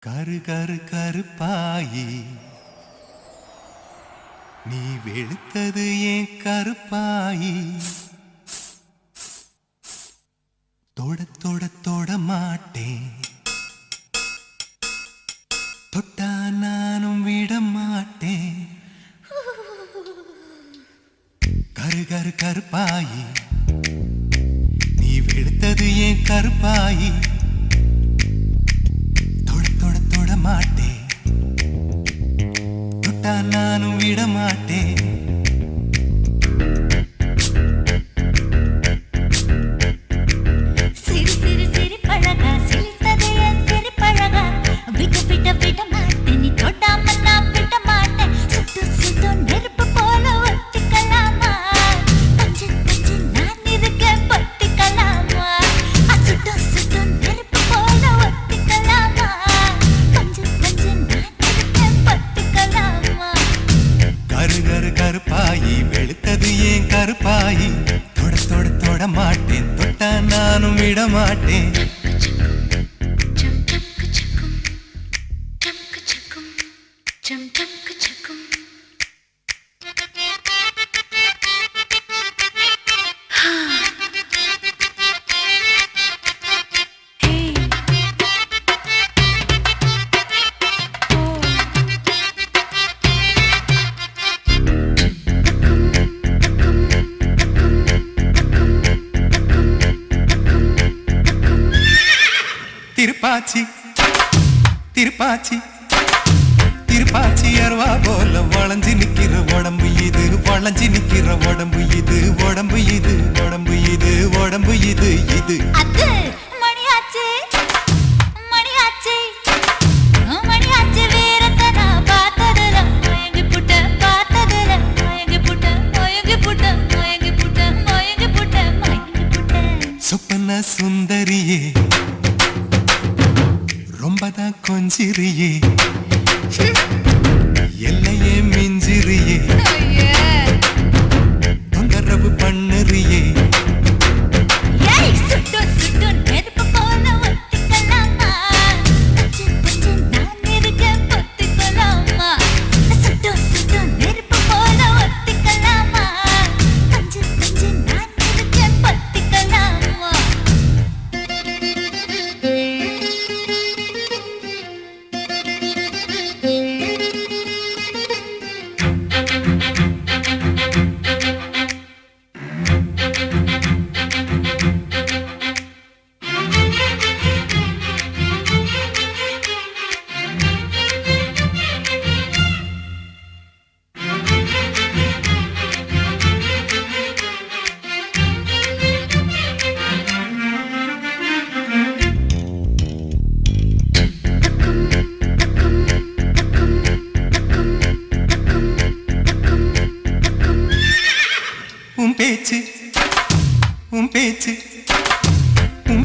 கரு கரு கருப்பாயி. நீ வெளுத்தது ஏன் கருப்பாயி? தொட தொட தொட மாட்டேன். தொட்டா நானும் விட மாட்டேன். கரு கரு கருப்பாயி. நீ வெளுத்தது ஏன் கருப்பாயி? நானும் விடமாட்டேன். தொட தொட மாட்டேன் தொட்டா நானும் விட மாட்டேன் Jum jumka chukum, Thiruppachi Thiruppachi Thiruppachi அருவா போல வளைஞ்சு நிக்கிற உடம்பு இது வளைஞ்சு நிக்கிற உடம்பு இது உடம்பு இது உடம்பு இது உடம்பு இது இது. அது மணியாச்சு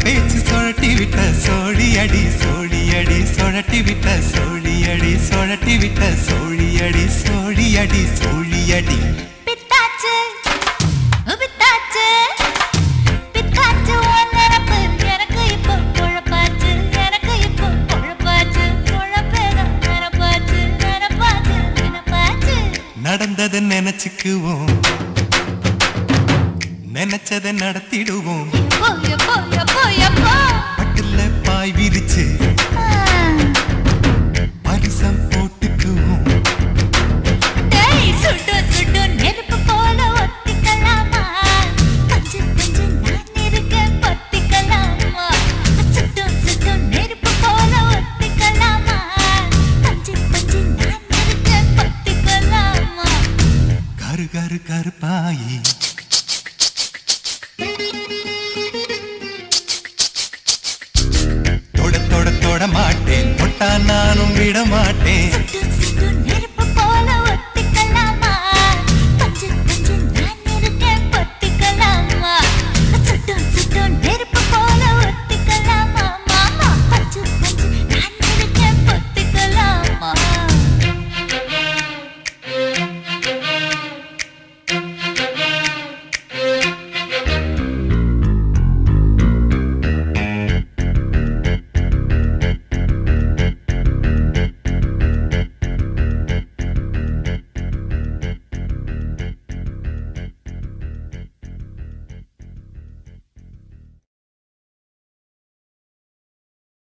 பேச்சு சுழட்டி விட்ட சோழி அடி சோழி அடி சுழட்டி விட்ட சோழி அடி சுழட்டி விட்ட சோழி அடி சோழி அடி சோழி அடி. பித்தாச்சு பித்தாச்சு பித்தாச்சு நினப்பு எனக்கு இப்போ குழப்பாச்சு எனக்கு இப்போ குழப்பாச்சு. குழப்பேதான் நினப்பாச்சு நினப்பாச்சு நினப்பாச்சு நடந்ததை நினைச்சுக்குவோம். நினைச்சதை நடத்திடுவோம். கருப்பாயி. தொட தொட தொட மாட்டேன். தொட்டா நானும் விட மாட்டேன்